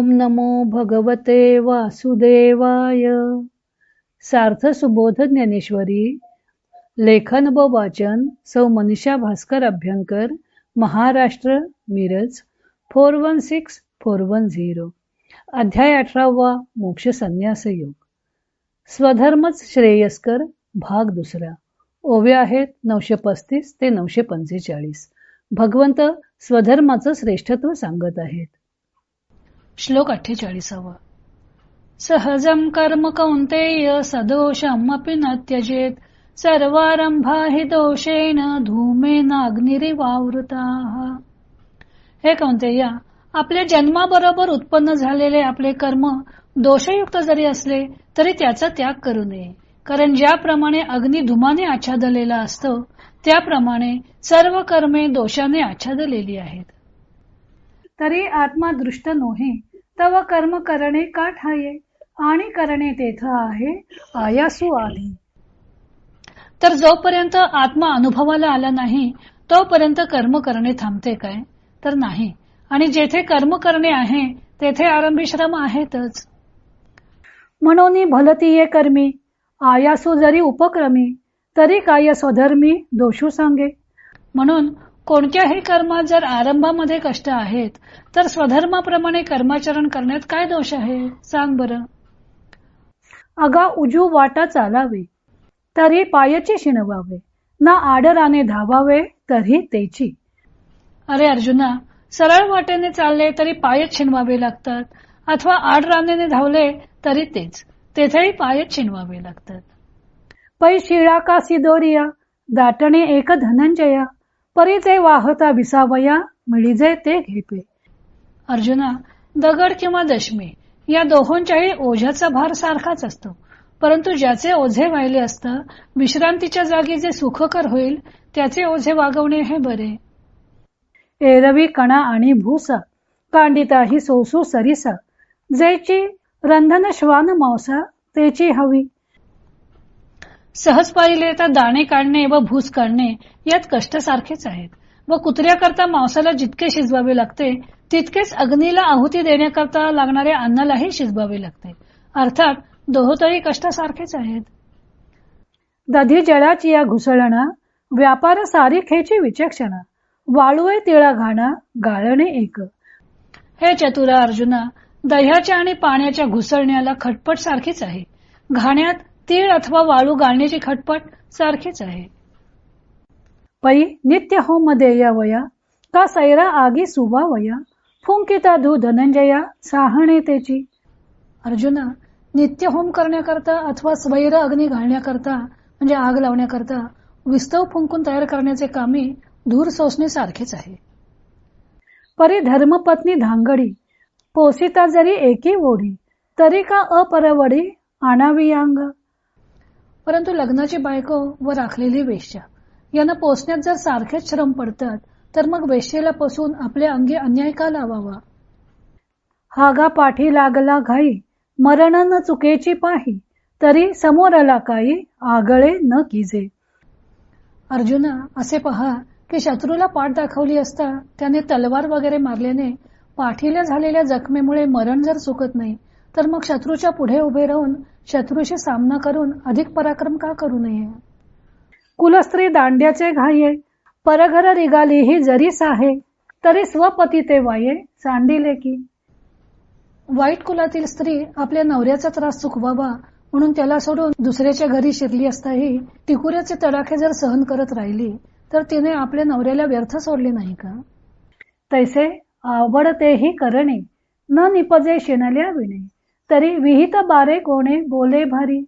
ओम नमो भगवते वासुदेवाय. सार्थ सुबोध ज्ञानेश्वरी लेखन व वाचन सौ Manisha Bhaskar Abhyankar Maharashtra Miraj four one six four one zero. अध्याय अठरावा मोक्ष संन्यास योग. स्वधर्मच श्रेयस्कर भाग दुसरा. ओव्या आहेत नऊशे पस्तीस ते नऊशे पंचेचाळीस. भगवंत स्वधर्माचं श्रेष्ठत्व सांगत आहेत. श्लोक अठ्ठेचाळीसावा. सहजम कर्म कौंतेय सदोषम अपि न त्यजेत सर्वारंभा हि दोषेन धूमेन अग्निरिवावृता. हे कौंतेया आपल्या जन्माबरोबर उत्पन्न झालेले आपले कर्म दोषयुक्त जरी असले तरी त्याचा त्याग करू नये. कारण ज्याप्रमाणे अग्नी धुमाने आच्छादलेला असतो त्याप्रमाणे सर्व कर्मे दोषाने आच्छादलेली आहेत. तरी आत्मा दृष्ट नोहे तव कर्म करणे का ठाये आणि करणे तेथ आहे आयासू आली तर जोपर्यंत आत्मा अनुभवाला आला नाही तोपर्यंत कर्म करणे थांबते काय? तर नाही. आणि जेथे कर्म करणे आहे तेथे आरंभी श्रम आहेतच. म्हणून भलतीये कर्मी आयासू जरी उपक्रमी तरी काय स्वधर्मी दोषू सांगे. म्हणून कोणत्याही कर्मात जर आरंभामध्ये कष्ट आहेत तर स्वधर्माप्रमाणे कर्माचरण करण्यात काय दोष आहे? सांग बर. अगा उजू वाटा चालावे तरी पायाची शिणवावे ना आडराने धावावे तरी तेची. अरे अर्जुना सरळ वाटेने चालले तरी पायच शिणवावे लागतात अथवा आड रानेने धावले तरी तेच तेथेही पायच शिणवावे लागतात. पै शिळा का सिदोरिया दाटणे एक धनंजया. परी वाहता विसावया मिळीजे ते घेपे. अर्जुना दगड किंवा दशमी या दोहोंच्याही ओझ्याचा भार सारखाच असतो. परंतु ज्याचे ओझे वाहिले असतं विश्रांतीच्या जागी जे सुखकर होईल त्याचे ओझे वागवणे हे बरे. एरवी कणा आणि भूसा कांडिता ही सोसू सरिसा जेची रंधन श्वान मांसा तेची हवी. सहज पाहिले तर दाणे काढणे व भूस काढणे यात कष्ट सारखेच आहेत. व कुत्र्याकरता मांसाला जितके शिजवावे लागते तितकेच अग्नीला आहुती देण्याकरता लागणाऱ्या अन्नालाही शिजवावे लागते. अर्थात दोहोतही कष्ट सारखेच आहेत. दधी जळाची या घुसळणा व्यापार सारीखेची विचक्षणा वाळूए तिळा घाणा गाळणे एक. हे चतुरा अर्जुना दह्याच्या आणि पाण्याच्या घुसळण्याला खटपट सारखीच आहे. घाण्यात तीळ अथवा वाळू गाळण्याची खटपट सारखीच आहे. पै नित्य होम वया का सैरा आगी वया फुंकिता धू धनंजया साहणे त्याची अर्जुना नित्य होम करण्याकरता अथवा स्वैर अग्नी घालण्याकरता म्हणजे आग लावण्याकरता विस्तव फुंकून तयार करण्याचे कामे धूर सोसणे सारखेच आहे. परी धर्मपत्नी धांगडी पोसिता जरी एकी ओढी तरी का अपरवडी आणावी अंग परंतु लग्नाची बायको व राखलेली वेश्या. यांना पोचण्यात जर सारखेच श्रम पडतात तर मग वेश्येला पसून आपल्या अंगी अन्याय का लावावा? हागा पाठी लागला घाई मरण न चुकेची पाही तरी समोरला काही आगळे न किजे. अर्जुना असे पहा की शत्रूला पाठ दाखवली असता त्याने तलवार वगैरे मारल्याने पाठीला झालेल्या जखमेमुळे मरण जर चुकत नाही तर मग शत्रूच्या पुढे उभे राहून शत्रूशी सामना करून अधिक पराक्रम का करू नये? कुलस्त्री दांड्याचे घाये परघर रिगाली ही जरी आहे तरी स्वपती ते वाये सांडिले की. वाईट कुलातील स्त्री आपल्या नवऱ्याचा त्रास चुकवावा म्हणून त्याला सोडून दुसऱ्याच्या घरी शिरली असताही टिकुऱ्याचे तडाखे जर सहन करत राहिली तर तिने आपल्या नवऱ्याला व्यर्थ सोडले नाही का? तैसे आवडतेही करणे न निपजे शिणल्या विणे. तरी विहित बारे कोणे बोले भारी.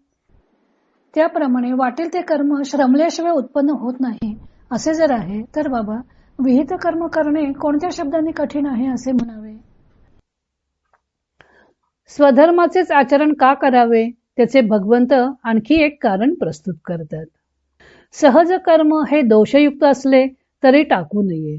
त्याप्रमाणे वाटेल ते कर्म श्रमल्याशिवाय उत्पन्न होत नाही. असे जर आहे तर बाबा विहित कर्म करणे कोणत्या शब्दांनी कठीण आहे असे म्हणावे? स्वधर्माचेच आचरण का करावे? त्याचे भगवंत आणखी एक कारण प्रस्तुत करतात. सहज कर्म हे दोषयुक्त असले तरी टाकू नये.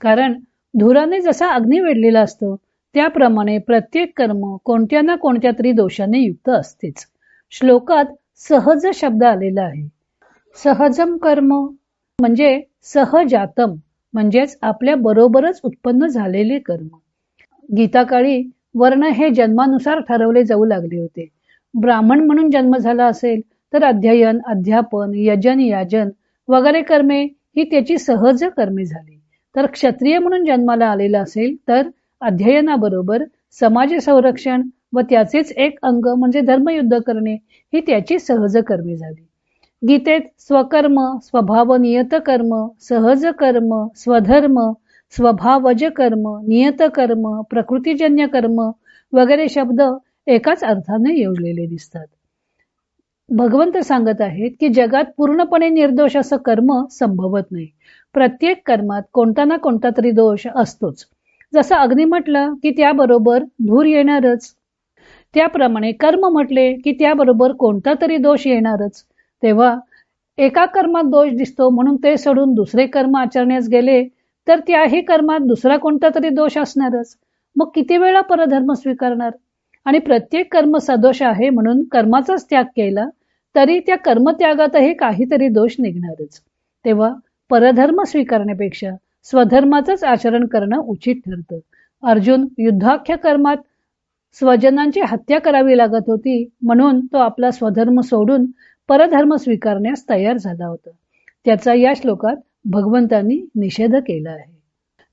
कारण धुराने जसा अग्नी वेढलेला असतो त्याप्रमाणे प्रत्येक कर्म कोणत्या ना कोणत्या तरी दोषाने युक्त असतेच. श्लोकात सहज शब्द आलेला आहे. सहजम कर्म म्हणजे सहजातम म्हणजेच आपल्या बरोबरच उत्पन्न झालेले कर्म. गीताकाळी वर्ण हे जन्मानुसार ठरवले जाऊ लागले होते. ब्राह्मण म्हणून जन्म झाला असेल तर अध्ययन अध्यापन यजन याजन वगैरे कर्मे ही त्याची सहज कर्मे झाली. तर क्षत्रिय म्हणून जन्माला आलेला असेल तर अध्ययनाबरोबर समाज संरक्षण व त्याचेच एक अंग म्हणजे धर्मयुद्ध करणे ही त्याची सहज कर्मे झाली. गीतेत स्वकर्म स्वभाव नियत कर्म सहज कर्म स्वधर्म स्वभावज कर्म नियत कर्म प्रकृतीजन्य कर्म वगैरे शब्द एकाच अर्थाने योजलेले दिसतात. भगवंत सांगत आहेत की जगात पूर्णपणे निर्दोष असं कर्म संभवत नाही. प्रत्येक कर्मात कोणता ना कोणता तरी दोष असतोच. जसं अग्नी म्हटलं की त्याबरोबर धूर येणारच. त्याप्रमाणे कर्म म्हटले की त्याबरोबर कोणता तरी दोष येणारच. तेव्हा एका कर्मात दोष दिसतो म्हणून ते सोडून दुसरे कर्म आचरण्यास गेले तर त्याही कर्मात दुसरा कोणता तरी दोष असणारच. मग किती वेळा परधर्म स्वीकारणार? आणि प्रत्येक कर्म सदोष आहे म्हणून कर्माचाच त्याग केला तरी त्या कर्मत्यागातही काहीतरी दोष निघणारच. तेव्हा परधर्म स्वीकारण्यापेक्षा स्वधर्माचंच आचरण करणं उचित ठरतं. अर्जुन युद्धाख्य कर्मात स्वजनांची हत्या करावी लागत होती म्हणून तो आपला स्वधर्म सोडून परधर्म स्वीकारण्यास तयार झाला होता. त्याचा या श्लोकात भगवंतांनी निषेध केला आहे.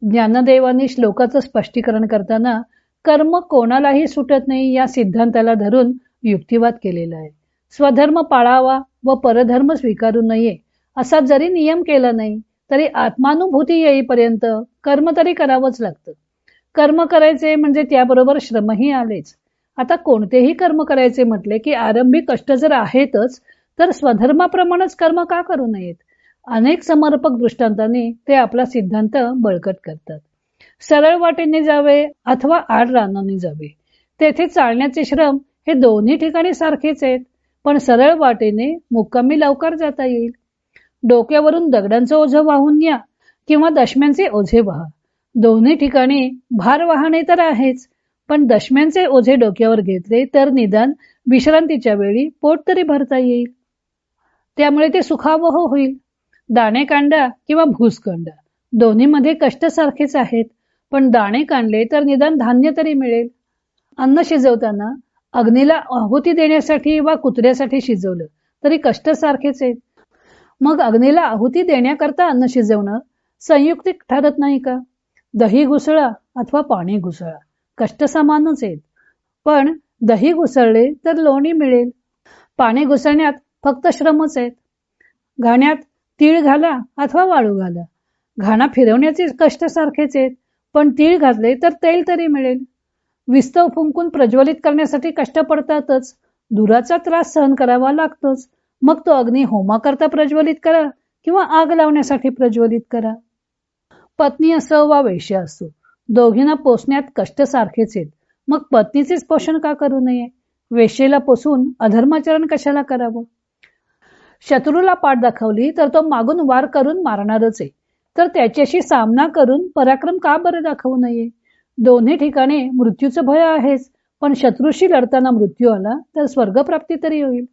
ज्ञानदेवानी श्लोकाचं स्पष्टीकरण करताना कर्म कोणालाही सुटत नाही या सिद्धांताला धरून युक्तिवाद केलेला आहे. स्वधर्म पाळावा व परधर्म स्वीकारू नये असा जरी नियम केला नाही तरी आत्मानुभूती येईपर्यंत कर्म तरी करावंच लागतं. कर्म करायचे म्हणजे त्याबरोबर श्रमही आलेच. आता कोणतेही कर्म करायचे म्हटले की आरंभी कष्ट जर आहेतच तर स्वधर्माप्रमाणेच कर्म का करू नयेत? अनेक समर्पक दृष्टांतांनी ते आपला सिद्धांत बळकट करतात. सरळ वाटेने जावे अथवा आड रानाने जावे. तेथे चालण्याचे श्रम हे दोन्ही ठिकाणी सारखेच आहेत पण सरळ वाटेने मुक्कामी लवकर जाता येईल. डोक्यावरून दगडांचं ओझं वाहून या किंवा दशम्यांचे ओझे वाहा. दोन्ही ठिकाणी भार वाहने तर आहेच पण दशम्यांचे ओझे डोक्यावर घेतले तर निदान विश्रांतीच्या वेळी पोट तरी भरता येईल. त्यामुळे ते सुखावह होईल. दाणे कांडा किंवा भूसकांडा दोन्हीमध्ये कष्ट सारखेच आहेत पण दाणे कांडले तर निदान धान्य तरी मिळेल. अन्न शिजवताना अग्नीला आहुती देण्यासाठी वा कुत्र्यासाठी शिजवलं तरी कष्ट सारखेच आहेत. मग अग्नीला आहुती देण्याकरता अन्न शिजवणं संयुक्तिक ठरत नाही का? दही घुसळा अथवा पाणी घुसळा? कष्ट समानच आहेत. पण दही घुसळले तर लोणी मिळेल. पाणी घुसळण्यात फक्त श्रमच आहेत. घाण्यात तीळ घाला अथवा वाळू घाला. घाणा फिरवण्याचे कष्ट सारखेच आहेत. पण तीळ घातले तर तेल तरी मिळेल. विस्तव फुंकून प्रज्वलित करण्यासाठी कष्ट पडतातच. धुराचा त्रास सहन करावा लागतोच. मग तो अग्नी होमाकरता प्रज्वलित करा किंवा आग लावण्यासाठी प्रज्वलित करा. पत्नी असो वा वैश्य असो दोघींना पोसण्यात कष्ट सारखेच आहेत. मग पत्नीचेच पोषण का करू नये? वेशेला पोसून अधर्माचरण कशाला करावं? शत्रूला पाठ दाखवली तर तो मागून वार करून मारणारच आहे. तर त्याच्याशी सामना करून पराक्रम का बरं दाखवू नये? दोन्ही ठिकाणी मृत्यूचं भय आहेच पण शत्रूशी लढताना मृत्यू आला तर स्वर्गप्राप्ती तरी होईल.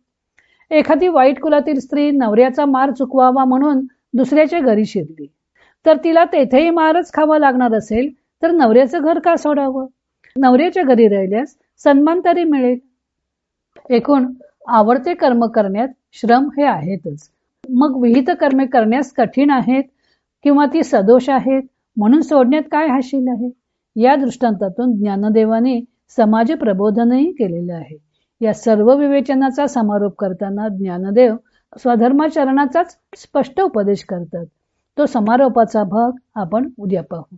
एखादी वाईट कुलातील स्त्री नवऱ्याचा मार चुकवावा म्हणून दुसऱ्याच्या घरी शिरली. तर तिला तेथेही मारच खावा लागणार असेल तर नवऱ्याचं घर का सोडावं? नवऱ्याच्या घरी राहिल्यास सन्मान तरी मिळेल. एकूण आवडते कर्म करण्यात श्रम हे आहेतच. मग विहित कर्मे करण्यास कठीण आहेत किंवा ती सदोष आहेत म्हणून सोडण्यात काय हाशील आहे? या दृष्टांतातून ज्ञानदेवाने समाज प्रबोधनही केलेलं आहे. या सर्व विवेचनाचा समारोप करताना ज्ञानदेव स्वधर्माचरणाचाच स्पष्ट उपदेश करतात. तो समारोपाचा भाग आपण उद्या पाहू.